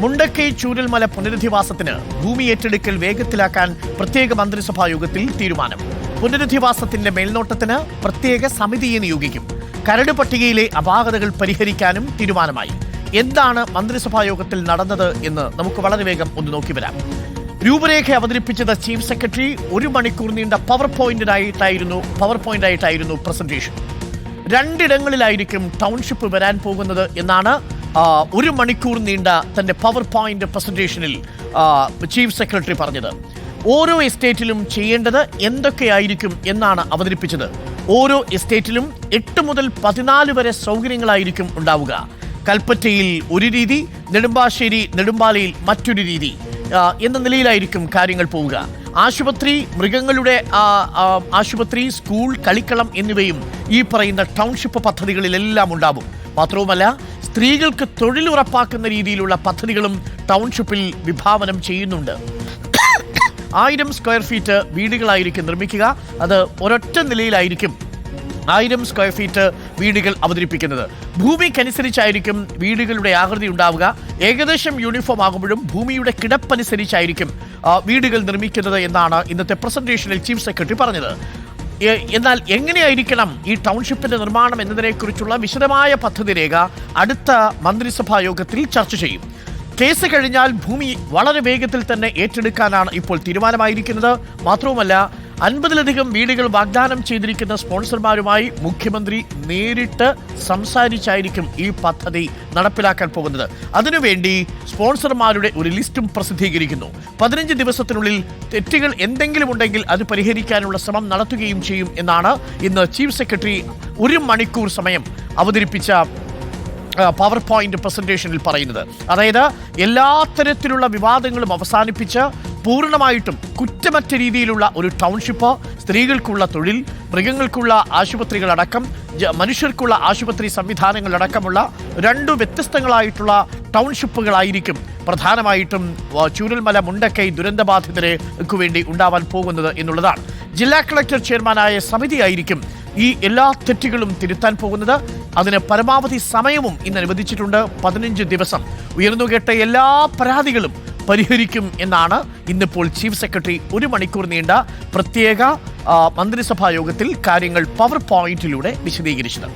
മുണ്ടക്കൈ ചൂരൽമല പുനരധിവാസത്തിന് ഭൂമി ഏറ്റെടുക്കൽ വേഗത്തിലാക്കാൻ പ്രത്യേക മന്ത്രിസഭാ യോഗത്തിൽ തീരുമാനം. പുനരധിവാസത്തിന്റെ മേൽനോട്ടത്തിന് പ്രത്യേക സമിതിയെ നിയോഗിക്കും. കരട് പട്ടികയിലെ അപാകതകൾ പരിഹരിക്കാനും തീരുമാനമായി. എന്താണ് മന്ത്രിസഭാ യോഗത്തിൽ നടന്നത് എന്ന് നമുക്ക് വളരെ വേഗം ഒന്ന് നോക്കി വരാം. രൂപരേഖ അവതരിപ്പിച്ചത് ചീഫ് സെക്രട്ടറി ഒരു മണിക്കൂർ നീണ്ട പവർ പോയിന്റിനായിട്ടായിരുന്നു പവർ പോയിന്റായിട്ടായിരുന്നു പ്രസന്റേഷൻ. രണ്ടിടങ്ങളിലായിരിക്കും ടൗൺഷിപ്പ് വരാൻ പോകുന്നത് എന്നാണ് ഒരു മണിക്കൂർ നീണ്ട തന്റെ പവർ പോയിന്റ് പ്രസന്റേഷനിൽ ചീഫ് സെക്രട്ടറി പറഞ്ഞത്. ഓരോ എസ്റ്റേറ്റിലും ചെയ്യേണ്ടത് എന്തൊക്കെയായിരിക്കും എന്നാണ് അവതരിപ്പിച്ചത്. ഓരോ എസ്റ്റേറ്റിലും എട്ട് മുതൽ പതിനാല് വരെ സൗകര്യങ്ങളായിരിക്കും ഉണ്ടാവുക. കൽപ്പറ്റയിൽ ഒരു രീതി നെടുമ്പാശ്ശേരി നെടുമ്പാലയിൽ മറ്റൊരു രീതി എന്ന നിലയിലായിരിക്കും കാര്യങ്ങൾ പോവുക. ആശുപത്രി മൃഗങ്ങളുടെ ആശുപത്രി സ്കൂൾ കളിക്കളം എന്നിവയും ഈ പറയുന്ന ടൗൺഷിപ്പ് പദ്ധതികളിലെല്ലാം ഉണ്ടാവും. മാത്രവുമല്ല സ്ത്രീകൾക്ക് തൊഴിൽ ഉറപ്പാക്കുന്ന രീതിയിലുള്ള പദ്ധതികളും ടൗൺഷിപ്പിൽ വിഭാവനം ചെയ്യുന്നുണ്ട്. ആയിരം സ്ക്വയർ ഫീറ്റ് വീടുകളായിരിക്കും നിർമ്മിക്കുക. അത് ഒരൊറ്റ നിലയിലായിരിക്കും ആയിരം സ്ക്വയർ ഫീറ്റ് വീടുകൾ അവതരിപ്പിക്കുന്നത്. ഭൂമിക്കനുസരിച്ചായിരിക്കും വീടുകളുടെ ആകൃതി ഉണ്ടാവുക. ഏകദേശം യൂണിഫോം ആകുമ്പോഴും ഭൂമിയുടെ കിടപ്പനുസരിച്ചായിരിക്കും വീടുകൾ നിർമ്മിക്കുന്നത് എന്നാണ് ഇന്നത്തെ പ്രസന്റേഷനിൽ ചീഫ് സെക്രട്ടറി പറഞ്ഞത്. എന്നാൽ എങ്ങനെയായിരിക്കണം ഈ ടൗൺഷിപ്പിന്റെ നിർമ്മാണം എന്നതിനെക്കുറിച്ചുള്ള വിശദമായ പദ്ധതി രേഖ അടുത്ത മന്ത്രിസഭാ യോഗത്തിൽ ചർച്ച ചെയ്യും. കേസ് കഴിഞ്ഞാൽ ഭൂമി വളരെ വേഗത്തിൽ തന്നെ ഏറ്റെടുക്കാനാണ് ഇപ്പോൾ തീരുമാനമായിരിക്കുന്നത്. മാത്രവുമല്ല അൻപതിലധികം വീടുകൾ വാഗ്ദാനം ചെയ്തിരിക്കുന്ന സ്പോൺസർമാരുമായി മുഖ്യമന്ത്രി നേരിട്ട് സംസാരിച്ചായിരിക്കും ഈ പദ്ധതി നടപ്പിലാക്കാൻ പോകുന്നത്. അതിനുവേണ്ടി സ്പോൺസർമാരുടെ ഒരു ലിസ്റ്റും പ്രസിദ്ധീകരിക്കുന്നു. പതിനഞ്ച് ദിവസത്തിനുള്ളിൽ തെറ്റുകൾ എന്തെങ്കിലും ഉണ്ടെങ്കിൽ അത് പരിഹരിക്കാനുള്ള ശ്രമം നടത്തുകയും ചെയ്യും എന്നാണ് ഇന്ന് ചീഫ് സെക്രട്ടറി ഒരു മണിക്കൂർ സമയം അവതരിപ്പിച്ച പവർ പോയിന്റ് പ്രസന്റേഷനിൽ പറയുന്നത്. അതായത് എല്ലാ തരത്തിലുള്ള വിവാദങ്ങളും അവസാനിപ്പിച്ച് പൂർണമായിട്ടും കുറ്റമറ്റ രീതിയിലുള്ള ഒരു ടൗൺഷിപ്പ് സ്ത്രീകൾക്കുള്ള തൊഴിൽ മൃഗങ്ങൾക്കുള്ള ആശുപത്രികളടക്കം മനുഷ്യർക്കുള്ള ആശുപത്രി സംവിധാനങ്ങളടക്കമുള്ള രണ്ടു വ്യത്യസ്തങ്ങളായിട്ടുള്ള ടൗൺഷിപ്പുകളായിരിക്കും പ്രധാനമായിട്ടും ചൂരൽമല മുണ്ടക്കൈ ദുരന്തബാധിതർക്ക് വേണ്ടി ഉണ്ടാവാൻ പോകുന്നത് എന്നുള്ളതാണ്. ജില്ലാ കളക്ടർ ചെയർമാനായ സമിതിയായിരിക്കും ഈ എല്ലാ തെറ്റുകളും തിരുത്താൻ പോകുന്നത്. അതിന് പരമാവധി സമയവും ഇന്ന് അനുവദിച്ചിട്ടുണ്ട്. പതിനഞ്ച് ദിവസം. ഉയർന്നുകേട്ട എല്ലാ പരാതികളും പരിഹരിക്കും എന്നാണ് ഇന്നിപ്പോൾ ചീഫ് സെക്രട്ടറി ഒരു മണിക്കൂർ നീണ്ട പ്രത്യേക മന്ത്രിസഭാ യോഗത്തിൽ കാര്യങ്ങൾ പവർ പോയിന്റിലൂടെ വിശദീകരിച്ചത്.